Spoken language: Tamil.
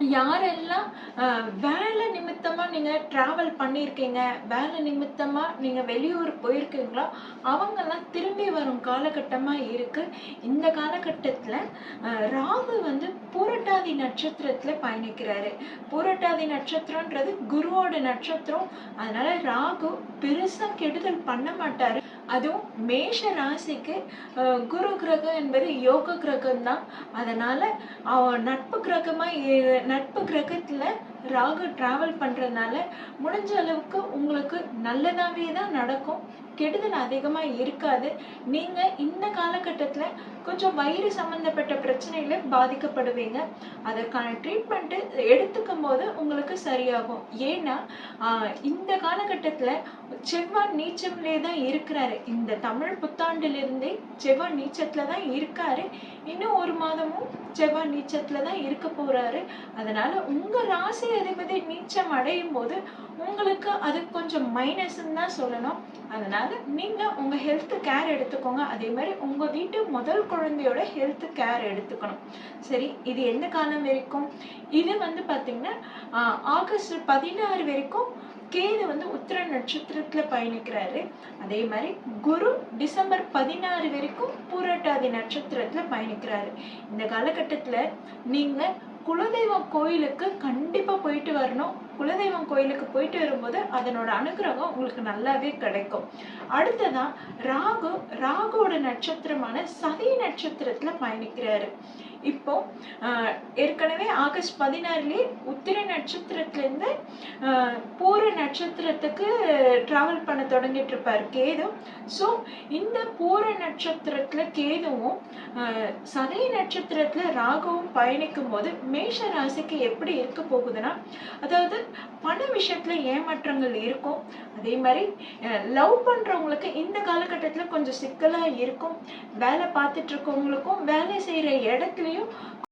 யாரெல்லாம் வேலை நிமித்தமாக நீங்கள் ட்ராவல் பண்ணியிருக்கீங்க வேலை நிமித்தமாக நீங்கள் வெளியூர் போயிருக்கீங்களோ அவங்கெல்லாம் திரும்பி வரும் காலகட்டமாக இருக்குது இந்த காலகட்டத்தில் ராகு வந்து பூரட்டாதி நட்சத்திரத்தில் பயணிக்கிறாரு. பூரட்டாதி நட்சத்திரன்றது குருவோட நட்சத்திரம். அதனால் ராகு பெருசாக கெடுதல் பண்ண மாட்டார். அதுவும் மேஷ ராசிக்கு குரு கிரகம் என்பது யோக கிரகம் தான் அதனால் அவன் நட்பு கிரகமாக நட்பு கிரகத்தில் ராகு ட்ராவல் பண்ணுறதுனால முடிஞ்ச அளவுக்கு உங்களுக்கு நல்லதாகவே தான் நடக்கும். கெடுதல் அதிகமாக இருக்காது. நீங்கள் இந்த காலகட்டத்தில் கொஞ்சம் வயிறு சம்மந்தப்பட்ட பிரச்சனைகளை பாதிக்கப்படுவீங்க. அதற்கான ட்ரீட்மெண்ட்டு எடுத்து போது உங்களுக்கு சரியாகும். ஏன்னா இந்த காலகட்டத்தில் செவ்வாய் நீச்சம்லே தான் இருக்கிறாரு. இந்த தமிழ் புத்தாண்டிலிருந்தே செவ்வாய் நீச்சத்தில் தான் இருக்காரு. இன்னும் ஒரு மாதமும் செவ்வாய் நீச்சத்துல தான் இருக்க போறாரு. அதனால உங்க ராசி அதிபதி நீச்சம் அடையும் போது உங்களுக்கு அது கொஞ்சம் மைனஸ்ன்னு தான் சொல்லணும். அதனால நீங்க உங்க ஹெல்த் கேர் எடுத்துக்கோங்க. அதே மாதிரி உங்க வீட்டு முதல் குழந்தையோட ஹெல்த் கேர் எடுத்துக்கணும். சரி இது எந்த காலம் வரைக்கும்? இது வந்து பாத்தீங்கன்னா ஆகஸ்ட் பதினாறு வரைக்கும் கேது வந்து உத்திர நட்சத்திரத்துல பயணிக்கிறாரு. அதே மாதிரி குரு டிசம்பர் பதினாறு வரைக்கும் பூரட்டாதி நட்சத்திரத்துல பயணிக்கிறாரு. இந்த காலகட்டத்துல நீங்க குலதெய்வம் கோயிலுக்கு கண்டிப்பா போயிட்டு வரணும். குலதெய்வம் கோயிலுக்கு போயிட்டு வரும்போது அதனோட அனுகிரகம் உங்களுக்கு நல்லாவே கிடைக்கும். அடுத்ததா ராகு ராகுவோட நட்சத்திரமான சதி நட்சத்திரத்துல பயணிக்கிறாரு. இப்போ ஆஹ், ஏற்கனவே ஆகஸ்ட் பதினாறுலயே உத்திர நட்சத்திரத்துல இருந்து ஆஹ், பூர நட்சத்திரத்துக்கு டிராவல் பண்ண தொடங்கிட்டு இருப்பாரு கேது. ஸோ இந்த பூர நட்சத்திரத்துல கேதுவும் ஆஹ், நட்சத்திரத்தில் நட்சத்திரத்துல ராகுவும் பயணிக்கும் போது மேஷ ராசிக்கு எப்படி இருக்க போகுதுன்னா அதாவது பண விஷயத்துல ஏமாற்றங்கள் இருக்கும். அதே மாதிரி லவ் பண்றவங்களுக்கு இந்த காலகட்டத்துல கொஞ்சம் சிக்கலா இருக்கும். வேலை பார்த்துட்டு இருக்கவங்களுக்கும் வேலை செய்யற இடத்துலயும்